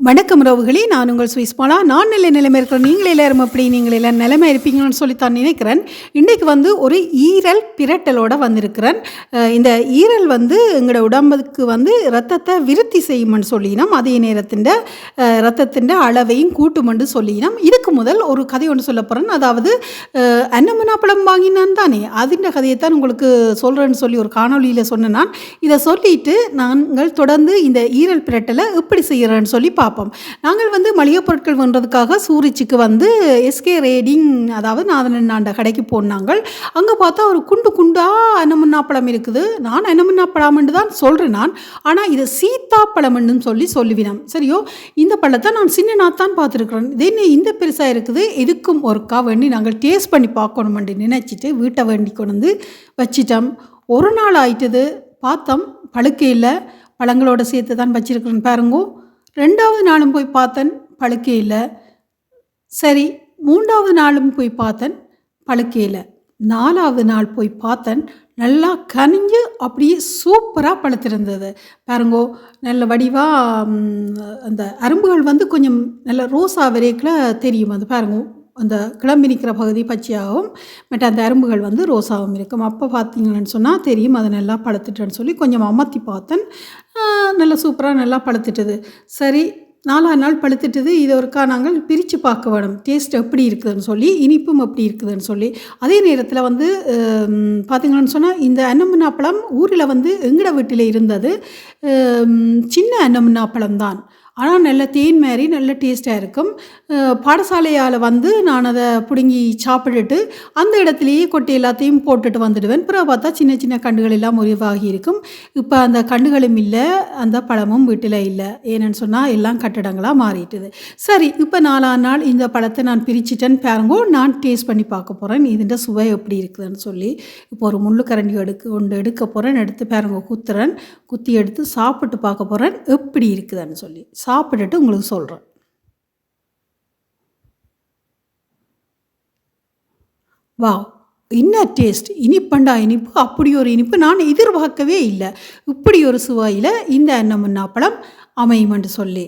வணக்கம் உறவுகளே நான் உங்கள் சுவிஸ்மாலா நான் நல்ல நிலைமை இருக்கிறேன். நீங்கள் எல்லாரும் அப்படி நீங்கள் எல்லாம் நிலைமை இருப்பீங்கன்னு சொல்லி தான் நினைக்கிறேன். இன்றைக்கு வந்து ஒரு ஈரல் பிரட்டலோடு வந்திருக்கிறேன். இந்த ஈரல் வந்து எங்களோட உடம்புக்கு வந்து ரத்தத்தை விருத்தி செய்யும்னு சொல்லினோம். அதே நேரத்தின் ரத்தத்தின் அளவையும் கூட்டுமென்று சொல்லினோம். இதுக்கு முதல் ஒரு கதை ஒன்று சொல்ல போகிறேன் அதாவது அஹ், அன்னமனா பழம் வாங்கினான் தானே? அதிൻ്റെ கதையை தான் உங்களுக்கு சொல்கிறேன்னு சொல்லி ஒரு காணொளியில் சொன்னேன் நான். இதை சொல்லிட்டு நாங்கள் தொடர்ந்து இந்த ஈரல் பிரட்டலை எப்படி செய்கிறேன்னு சொல்லி பார்ப்போம். நாங்கள் வந்து மளிகை பொருட்கள் வாங்குறதுக்காக சூரிச்சிக்கு வந்து எஸ்கே ரேடிங் அதாவது நாதனன் ஆண்ட கடைக்கு போனாங்கள். அங்கே பார்த்தா ஒரு குண்டு குண்டாக அன்னமுன்னா பழம் இருக்குது. நான் அன்னமுன்னா பழம்னு தான் சொல்கிறேன் நான். ஆனால் இது சீத்தா பழம்னு சொல்லி சொல்லுவினான் சரியோ? இந்த பழத்தை நான் சின்ன தான் பார்த்துருக்குறேன். இது என்ன இந்த பெருசாக இருக்குது? எதுக்கும் ஒருக்கா வேண்டி நாங்கள் டேஸ்ட் பண்ணி பார்க்கணுமெண்டு நினச்சிட்டு வீட்டை வேண்டி கொண்டு வந்து வச்சிட்டோம். ஒரு நாள் ஆயிட்டது. பார்த்தோம். பழுக்கையில் பழங்களோட சேர்த்து தான் வச்சுருக்குறேன் பாருங்கோ. ரெண்டாவது நாளும் போய் பார்த்தேன் பழுக்கையில் சரி மூன்றாவது நாளும் போய் பார்த்தேன் பழுக்கையில் நாலாவது நாள் போய் பார்த்தேன் நல்லா கனிஞ்சு அப்படியே சூப்பராக பழுத்திருந்தது. பாருங்கோ நல்ல வடிவாக அந்த அரும்புகள் வந்து கொஞ்சம் நல்ல ரோசா வரைக்கில் தெரியும். அது பாருங்க அந்த கிளம்பி நிற்கிற பகுதி பச்சையாகவும் மற்ற அந்த அரும்புகள் வந்து ரோஸாகவும் இருக்கும். அப்போ பார்த்தீங்கன்னு சொன்னால் தெரியும் அது நல்லா பழுத்துட்டேன்னு சொல்லி கொஞ்சம் அமர்த்தி பார்த்தேன். நல்லா சூப்பராக நல்லா பழுத்துட்டது. சரி நாலாவது நாள் பழுத்துட்டது இது ஒருக்கா நாங்கள் பிரித்து பார்க்க வேணும். டேஸ்ட் எப்படி இருக்குதுன்னு சொல்லி இனிப்பும் எப்படி இருக்குதுன்னு சொல்லி. அதே நேரத்தில் வந்து ஹம், பார்த்தீங்கன்னு சொன்னால் இந்த அன்னமுன்னா பழம் ஊரில் வந்து எங்கட வீட்டில் இருந்தது. சின்ன அன்னமுன்னா பழம் தான் ஆனால் நல்ல தேன் மாதிரி நல்ல டேஸ்ட்டாக இருக்கும். பாடசாலையால் வந்து நான் அதை பிடுங்கி சாப்பிட்டுட்டு அந்த இடத்துலையே கொட்டை எல்லாத்தையும் போட்டுட்டு வந்துடுவேன். பிறகு பார்த்தா சின்ன சின்ன கண்டுகள் எல்லாம் முறிவாகி இருக்கும். இப்போ அந்த கண்டுகளும் இல்லை அந்த பழமும் வீட்டில் இல்லை. ஏன்னு சொன்னால் எல்லாம் கட்டடங்களாக மாறிட்டுது. சரி இப்போ நாலாம் நாள் இந்த பழத்தை நான் பிரிச்சிட்டேன்னு பாருங்கோ நான் டேஸ்ட் பண்ணி பார்க்க போகிறேன் இதுன்ற சுவை எப்படி இருக்குதுன்னு சொல்லி இப்போ ஒரு முள்ளு கரண்டி எடுக்க ஒன்று எடுக்க போகிறேன் எடுத்து பாருங்க குத்துறேன். குத்தி எடுத்து சாப்பிட்டு பார்க்க போகிறேன் எப்படி இருக்குதுன்னு சொல்லி. சாப்பிட்டுட்டு உங்களுக்கு சொல்கிறேன் வா என்ன டேஸ்ட் இனிப்பண்டா இனிப்பு? அப்படி ஒரு இனிப்பு நான் எதிர்பார்க்கவே இல்லை. இப்படி ஒரு சுவையில் இந்த அன்னமுன்னா பழம் அமையுமென்று சொல்லி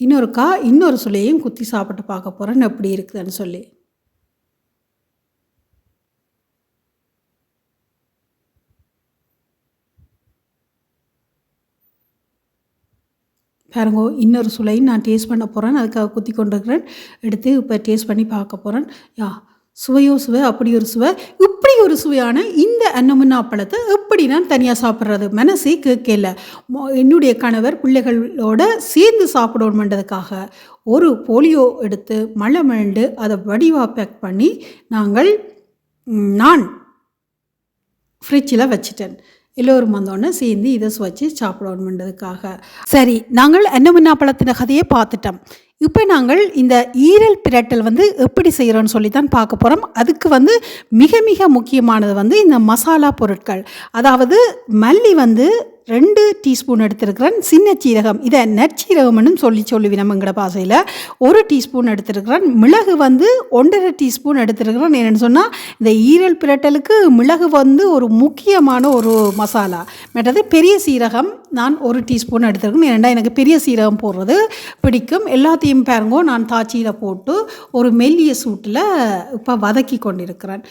இன்னொருக்கா இன்னொரு சுளையும் குத்தி சாப்பிட்டு பார்க்க போகிறேன்னு எப்படி இருக்குதுன்னு சொல்லி. பாருங்கோ இன்னொரு சுளையும் நான் டேஸ்ட் பண்ண போகிறேன் அதுக்காக குத்தி கொண்டிருக்கிறேன். எடுத்து இப்போ டேஸ்ட் பண்ணி பார்க்க போகிறேன் யா சுவையோ சுவை அப்படி ஒரு சுவை இப்படி ஒரு சுவையான இந்த அன்னமுன்னா பழத்தை எப்படி நான் தனியாக சாப்பிட்றது? மனசே கேட்கல. என்னுடைய கணவர் பிள்ளைகளோட சேர்ந்து சாப்பிடணுன்றதுக்காக ஒரு போலியோ எடுத்து மழை மழண்டு அதை வடிவாக பேக் பண்ணி நாங்கள் நான் ஃப்ரிட்ஜில் வச்சிட்டேன். எல்லோரும் வந்தோடனே சேர்ந்து இதை சுவைச்சு சாப்பிடணுன்றதுக்காக சரி நாங்கள் அன்னமுன்னா பழத்தின கதையை பார்த்துட்டோம். இப்போ நாங்கள் இந்த ஈரல் பிரட்டல் வந்து எப்படி செய்கிறோன்னு சொல்லி தான் பார்க்க போகிறோம். அதுக்கு வந்து மிக மிக முக்கியமானது வந்து இந்த மசாலா பொருட்கள். அதாவது மல்லி வந்து ரெண்டு டீஸ்பூன் எடுத்திருக்கிறேன். சின்ன சீரகம். இதை நற்சீரகம்னு சொல்லி சொல்லுவி நம்மங்கிற பாசையில் ஒரு டீஸ்பூன் எடுத்திருக்கிறேன். மிளகு வந்து ஒன்றரை டீஸ்பூன் எடுத்திருக்கிறேன். என்னென்னு சொன்னால் இந்த ஈரல் பிரட்டலுக்கு மிளகு வந்து ஒரு முக்கியமான ஒரு மசாலா. மற்றது பெரிய சீரகம் நான் ஒரு டீஸ்பூன் எடுத்திருக்கேன். ஏன்னா எனக்கு பெரிய சீரகம் போடுறது பிடிக்கும். எல்லாத்தையும் பாருங்கோ நான் தாச்சியில் போட்டு ஒரு மெல்லிய சூட்டில் இப்போ வதக்கி கொண்டிருக்கிறேன்.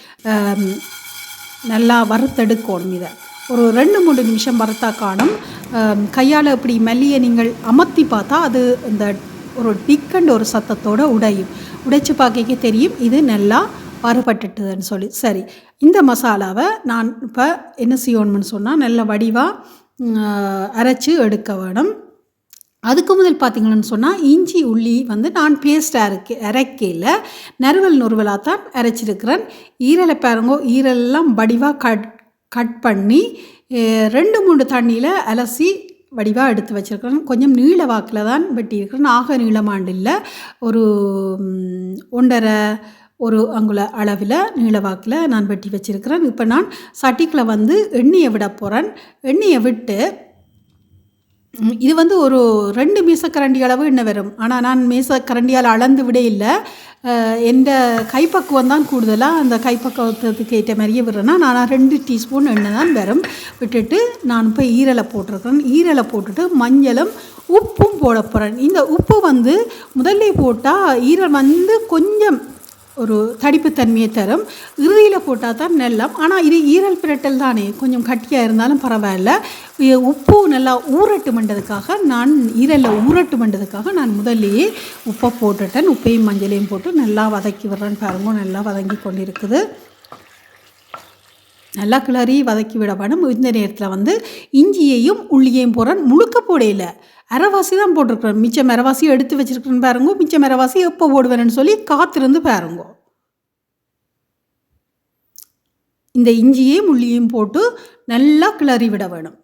நல்லா வறுத்தெடுக்கணும் இதை. ஒரு ரெண்டு மூணு நிமிஷம் வறுத்தா காணும். கையால் இப்படி மெல்லிய நீங்கள் அமர்த்தி பார்த்தா அது இந்த ஒரு டிக்கண்ட் ஒரு சத்தத்தோடு உடையும். உடைச்சு பார்க்க தெரியும் இது நல்லா வறுபட்டுட்டுதுன்னு சொல்லி. சரி இந்த மசாலாவை நான் இப்போ என்ன செய்யணும்னு சொன்னால் நல்ல வடிவாக அரைச்சி எடுக்க வேணும். அதுக்கு முதல் பார்த்தீங்கன்னு சொன்னால் இஞ்சி உள்ளி வந்து நான் பேஸ்ட்டாக அரைக்க அரைக்கையில் நறுவல் நுறுவலாக தான் அரைச்சிருக்கிறேன். ஈரலை பாருங்கோ ஈரலெல்லாம் வடிவாக கட் கட் பண்ணி ரெண்டு மூணு தண்ணியில் அலசி வடிவாக எடுத்து வச்சுருக்கிறேன் கொஞ்சம் நீள வாக்கில் தான் வெட்டியிருக்கிறேன் ஆக நீளமாண்டு இல்லை. ஒரு ஒன்றரை ஒரு அங்குல அளவில் நீளவாக்கில் நான் வெட்டி வச்சுருக்கிறேன். இப்போ நான் சட்டிக்கில் வந்து எண்ணெயை விட போகிறேன் எண்ணெயை விட்டு இது வந்து ஒரு ரெண்டு மீசக்கரண்டி அளவு என்ன வரும் ஆனால் நான் மீசக்கரண்டியால் அளந்து விட இல்லை. எந்த கைப்பக்குவம் தான் கூடுதலாக அந்த கைப்பக்குவத்துக்கு ஏற்ற மாதிரியே விடுறேன்னா நான் ரெண்டு டீஸ்பூன் எண்ணெய் தான் வரும் விட்டுட்டு நான் இப்போ ஈரலை போட்டிருக்கிறேன். ஈரலை போட்டுட்டு மஞ்சளும் உப்பும் போட போகிறேன் இந்த உப்பு வந்து முதல்ல போட்டால் ஈரல் வந்து கொஞ்சம் ஒரு தடிப்புத்தன்மையை தரும். இறுதியில் போட்டால் தான் நெல்லம். ஆனால் இது ஈரல் பிரட்டல் தானே. கொஞ்சம் கட்டியாக இருந்தாலும் பரவாயில்ல. உப்பு நல்லா பண்ணுறதுக்காக நான் ஈரலில் பண்ணுறதுக்காக நான் முதல்லையே உப்பை போட்டுட்டேன். உப்பையும் மஞ்சளையும் போட்டு நல்லா வதக்கி விடுறேன். பாருங்க நல்லா வதங்கி கொண்டிருக்குது. நல்லா கிளறி வதக்கி விட வேணும். இந்த நேரத்தில் வந்து இஞ்சியையும் உள்ளியையும் போடுறேன். முழுக்க போடையில அரைவாசி தான் போட்டிருக்கிறேன் மிச்சம் அரைவாசி எடுத்து வச்சிருக்கிறேன்னு பாருங்க மிச்சம் அரைவாசி எப்போ போடுவேன்னு சொல்லி காத்திருந்து பாருங்க. இந்த இஞ்சியையும் உள்ளியையும் போட்டு நல்லா கிளறி விட வேணும்.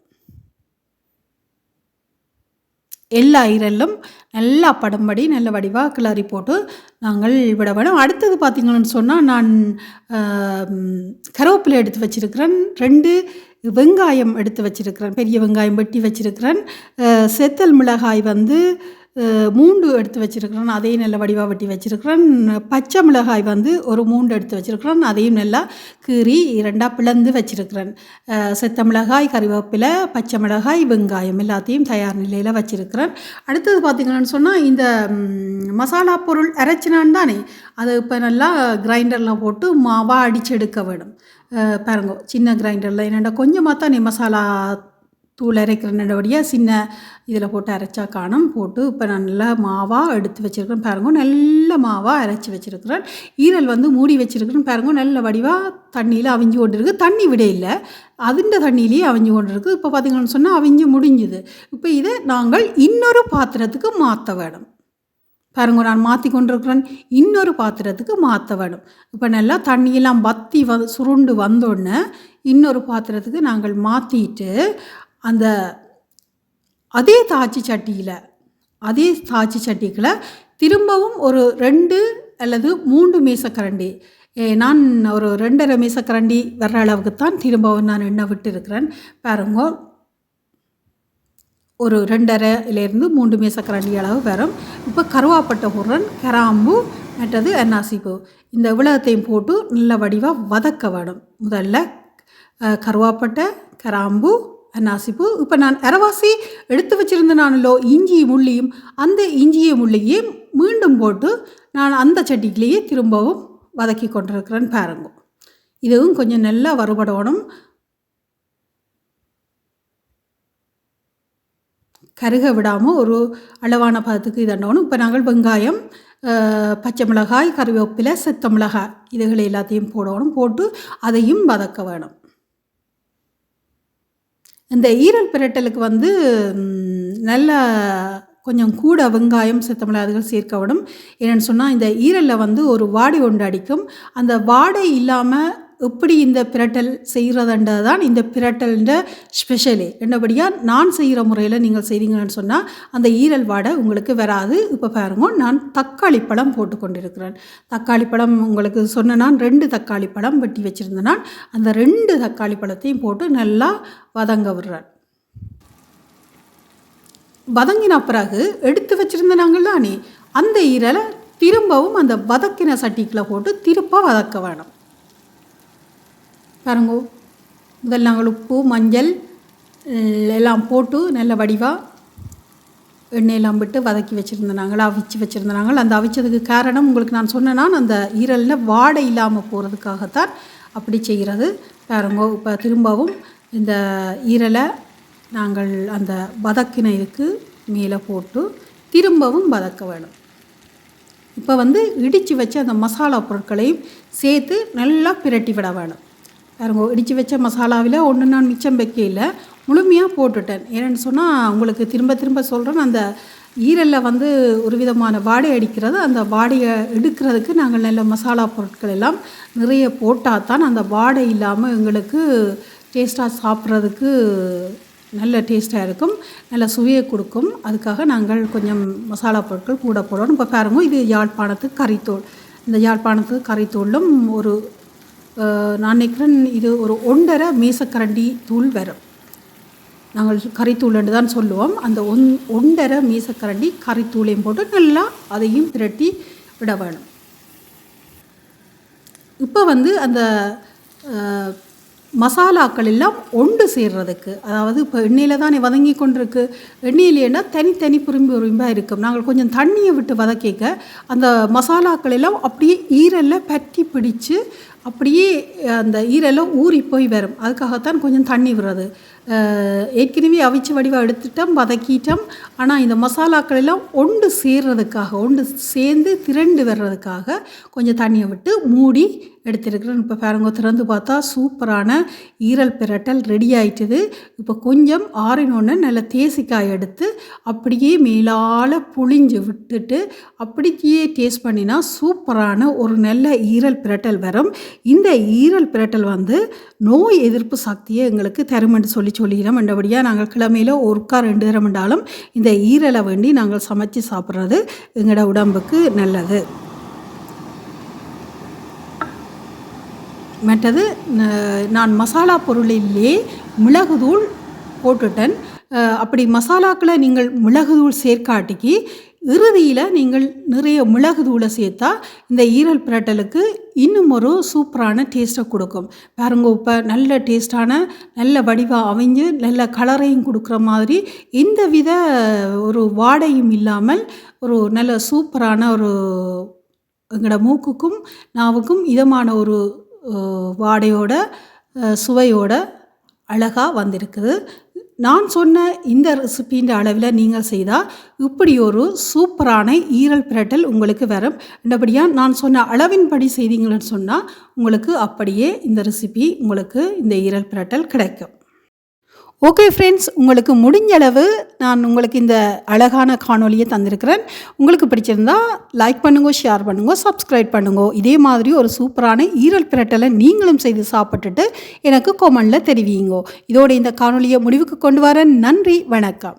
எல்லா ஈரலும் நல்லா படும்படி நல்ல வடிவாக கிளறி போட்டு நாங்கள் விட வேணும். அடுத்தது பார்த்திங்கன்னு சொன்னால் நான் கருவேப்பிலை எடுத்து வச்சிருக்கிறேன். ரெண்டு வெங்காயம் எடுத்து வச்சுருக்கிறேன். பெரிய வெங்காயம் வெட்டி வச்சுருக்கிறேன். செத்தல் மிளகாய் வந்து மூண்டு எடுத்து வச்சுருக்கிறேன் அதையும் நல்லா வடிவாக வெட்டி வச்சுருக்கிறேன். பச்சை மிளகாய் வந்து ஒரு மூண்டு எடுத்து வச்சுருக்கிறேன் அதையும் நல்லா கீறி ரெண்டாக பிளந்து வச்சிருக்கிறேன். செத்த மிளகாய் கறிவேப்பிலை பச்சை மிளகாய் வெங்காயம் எல்லாத்தையும் தயார் நிலையில் வச்சுருக்கிறேன். அடுத்தது பார்த்திங்கன்னு சொன்னால் இந்த மசாலா பொருள் அரைச்சினான் தானே அதை இப்போ நல்லா கிரைண்டரில் போட்டு மாவாக அடிச்செடுக்க வேணும் பாருங்க சின்ன கிரைண்டரில் என்னென்னா கொஞ்சமாக தான் நீ மசாலா தூள் அரைக்கிறனபடியாக சின்ன இதில் போட்டு அரைச்சா காணும். போட்டு இப்போ நான் நல்லா மாவாக எடுத்து வச்சுருக்கேன் பாருங்க நல்ல மாவாக அரைச்சி வச்சுருக்கிறேன். ஈரல் வந்து மூடி வச்சுருக்கிறேன். பாருங்க நல்ல வடிவாக தண்ணியில் அவிஞ்சு கொண்டு தண்ணி விட இல்லை. அதுண்ட தண்ணியிலேயே அவிஞ்சு கொண்டுருக்கு. இப்போ பார்த்தீங்கன்னு சொன்னால் அவிஞ்சு முடிஞ்சுது. இப்போ இதை நாங்கள் இன்னொரு பாத்திரத்துக்கு மாற்ற வேணும் பாருங்க நான் மாற்றி கொண்டிருக்கிறேன். இன்னொரு பாத்திரத்துக்கு மாற்ற வேணும் இப்போ நல்லா தண்ணியெல்லாம் வத்தி வ சுருண்டு வந்தோடனே இன்னொரு பாத்திரத்துக்கு நாங்கள் மாற்றிட்டு அந்த அதே தாச்சி சட்டியில் அதே தாச்சி சட்டிக்குள்ளே திரும்பவும் ஒரு ரெண்டு அல்லது மூன்று மேசக்கரண்டி ஏ, நான் ஒரு ரெண்டரை மேசக்கரண்டி வர்ற அளவுக்கு தான் திரும்பவும் நான் எண்ணெய் விட்டு இருக்கிறேன் பாருங்க. ஒரு ரெண்டரைலேருந்து மூன்று மேசக்கரண்டி அளவு வரும். இப்போ கருவாப்பட்டை போடுறேன் கிராம்பு மற்றது அன்னாசிப்பூ. இந்த விளகத்தையும் போட்டு நல்ல வடிவாக வதக்க வேணும். முதல்ல கருவாப்பட்டை கிராம்பு அன்னாசிப்பு இப்போ நான் அரவாசி எடுத்து வச்சுருந்த நானோ இஞ்சி முள்ளியும் அந்த இஞ்சியை முள்ளியே மீண்டும் போட்டு நான் அந்த சட்டிக்குள்ளேயே திரும்பவும் வதக்கி கொண்டிருக்கிறேன் பாருங்க. இதுவும் கொஞ்சம் நல்லா வறுபடணும். கருக விடாமல் ஒரு அளவான பதத்துக்கு இதண்டணும். இப்போ நாங்கள் வெங்காயம் பச்சை மிளகாய் கருவேப்பிலை செத்த மிளகாய் இதுகளை எல்லாத்தையும் போடணும். போட்டு அதையும் வதக்க வேணும். இந்த ஈரல் பிரட்டலுக்கு வந்து நல்லா நல்ல கொஞ்சம் கூட வெங்காயம் செத்த சேர்க்க விடும். என்னென்னு சொன்னால் இந்த ஈரலில் வந்து ஒரு வாடை ஒன்று அடிக்கும். அந்த வாடை இல்லாமல் எப்படி இந்த பிரட்டல் செய்கிறதுன்றது தான் இந்த பிரட்டல்ன்ற ஸ்பெஷலே என்னபடியாக நான் செய்கிற முறையில் நீங்கள் செய்தீங்கன்னு சொன்னால் அந்த ஈரல் வாடை உங்களுக்கு வராது. இப்போ பாருங்க நான் தக்காளி பழம் போட்டு கொண்டிருக்கிறேன். தக்காளி பழம் உங்களுக்கு சொன்ன நான் ரெண்டு தக்காளி பழம் வெட்டி வச்சுருந்தேன் நான் அந்த ரெண்டு தக்காளி பழத்தையும் போட்டு நல்லா வதங்க விடுறேன். வதங்கின பிறகு எடுத்து வச்சுருந்த நாங்கள் தானே அந்த ஈரலை திரும்பவும் அந்த வதக்கின சட்டிக்குள்ளே போட்டு திருப்ப வதக்க வேணும். பாருங்க. முதல்ல நாங்கள் உப்பு மஞ்சள் எல்லாம் போட்டு நல்ல வடிவாக எண்ணெயெல்லாம் விட்டு வதக்கி வச்சுருந்த நாங்கள் அவிச்சு வச்சுருந்த நாங்கள். அந்த அவிச்சதுக்கு காரணம் உங்களுக்கு நான் சொன்னேன்னா அந்த ஈரலில் வாடை இல்லாமல் போகிறதுக்காகத்தான் அப்படி செய்கிறது. பாருங்க இப்போ திரும்பவும் இந்த ஈரலை நாங்கள் அந்த வதக்கினதுக்கு மேலே போட்டு திரும்பவும் வதக்க வேணும். இப்போ வந்து இடித்து வச்ச அந்த மசாலா பொருட்களையும் சேர்த்து நல்லா பிரட்டி விட வேணும். பாருங்க இடித்து வச்ச மசாலாவில் ஒன்று நான் மிச்சம் வைக்கையில் முழுமையாக போட்டுட்டேன். ஏன்னு சொன்னால் உங்களுக்கு திரும்ப திரும்ப சொல்கிறேன் அந்த ஈரலில் வந்து ஒரு விதமான வாடை அடிக்கிறது அந்த வாடையை எடுக்கிறதுக்கு நாங்கள் நல்ல மசாலா பொருட்கள் எல்லாம் நிறைய போட்டால் தான் அந்த வாடை இல்லாமல் எங்களுக்கு டேஸ்ட்டாக சாப்பிட்றதுக்கு நல்ல டேஸ்ட்டாக இருக்கும் நல்ல சுவையை கொடுக்கும். அதுக்காக நாங்கள் கொஞ்சம் மசாலா பொருட்கள் கூட போடணும். இப்போ பாருங்க இது யாழ்ப்பாணத்துக்கு கறித்தூள் இந்த யாழ்ப்பாணத்துக்கு கறித்தூளும் ஒரு நான் நினைக்கிறேன் இது ஒரு ஒன்றரை மீசக்கரண்டி தூள் வரும் நாங்கள் கறித்தூள் என்று தான் சொல்லுவோம். அந்த ஒன் ஒன்றரை மீசக்கரண்டி கறித்தூளையும் போட்டு நல்லா அதையும் திரட்டி விட வேணும். இப்போ வந்து அந்த மசாலாக்கள் எல்லாம் ஒன்று சேர்றதுக்கு அதாவது இப்போ எண்ணெயில் தானே வதங்கி கொண்டிருக்கு. எண்ணெயிலேன்னா தனித்தனி புரிம்பு உரிம்பாக இருக்கும். நாங்கள் கொஞ்சம் தண்ணியை விட்டு வதக்கிக்க அந்த மசாலாக்கள் எல்லாம் அப்படியே ஈரலில் பற்றி பிடிச்சு அப்படியே அந்த ஈரெல்லாம் ஊறி போய் வரும். அதுக்காகத்தான் கொஞ்சம் தண்ணி விடுறது. ஏற்கனவே அவிச்சு வடிவாக எடுத்துட்டோம் வதக்கிட்டோம். ஆனால் இந்த மசாலாக்கள் எல்லாம் ஒன்று சேர்றதுக்காக ஒன்று சேர்ந்து திரண்டு வர்றதுக்காக கொஞ்சம் தண்ணியை விட்டு மூடி எடுத்துருக்குறேன். இப்போ பாருங்க திறந்து பார்த்தா சூப்பரான ஈரல் பிரட்டல் ரெடி ஆயிட்டுது. இப்போ கொஞ்சம் ஆறினோடனே நல்ல தேசிக்காய் எடுத்து அப்படியே மேலால் புளிஞ்சு விட்டுட்டு அப்படியே டேஸ்ட் பண்ணினா சூப்பரான ஒரு நல்ல ஈரல் பிரட்டல் வரும். இந்த ஈரல் பிரட்டல் வந்து நோய் எதிர்ப்பு சக்தியை எங்களுக்கு தருமென்று சொல்லி சொல்லிக்கிறோம். என்றபடியாக நாங்கள் கிழமையில் ஒருக்கா ரெண்டு தரம் என்றாலும் இந்த ஈரலை வேண்டி நாங்கள் சமைச்சு சாப்பிட்றது எங்களோட உடம்புக்கு நல்லது. மற்றது நான் மசாலா பொருளிலே மிளகுதூள் போட்டுட்டேன். அப்படி மசாலாக்களை நீங்கள் மிளகுதூள் சேர்க்காட்டிக்கு இறுதியில் நீங்கள் நிறைய மிளகு தூளை சேர்த்தா இந்த ஈரல் பிரட்டலுக்கு இன்னும் ஒரு சூப்பரான டேஸ்ட்டை கொடுக்கும். பாருங்க இப்போ நல்ல டேஸ்டான நல்ல வடிவாக அமைஞ்சு நல்ல கலரையும் கொடுக்குற மாதிரி எந்த வித ஒரு வாடையும் இல்லாமல் ஒரு நல்ல சூப்பரான ஒரு எங்களோட மூக்குக்கும் நாவுக்கும் இதமான ஒரு வாடையோட சுவையோட அழகாக வந்திருக்குது. நான் சொன்ன இந்த ரெசிபின்ற அளவில் நீங்கள் செய்தால் இப்படி ஒரு சூப்பரான ஈரல் பிரட்டல் உங்களுக்கு வரும். என்றபடியாக நான் சொன்ன அளவின்படி செய்தீங்கன்னு சொன்னால் உங்களுக்கு அப்படியே இந்த ரெசிபி உங்களுக்கு இந்த ஈரல் பிரட்டல் கிடைக்கும். ஓகே ஃப்ரெண்ட்ஸ் உங்களுக்கு முடிஞ்ச அளவு நான் உங்களுக்கு இந்த அழகான காணொளியை தந்திருக்கிறேன். உங்களுக்கு பிடிச்சிருந்தா லைக் பண்ணுங்க ஷேர் பண்ணுங்க சப்ஸ்கிரைப் பண்ணுங்க. இதே மாதிரி ஒரு சூப்பரான ஈரல் பிரட்டலை நீங்களும் செய்து சாப்பிட்டுட்டு எனக்கு கொமெண்டில் தெரிவிங்க இதோட இந்த காணொலியை முடிவுக்கு கொண்டு வரேன் நன்றி வணக்கம்.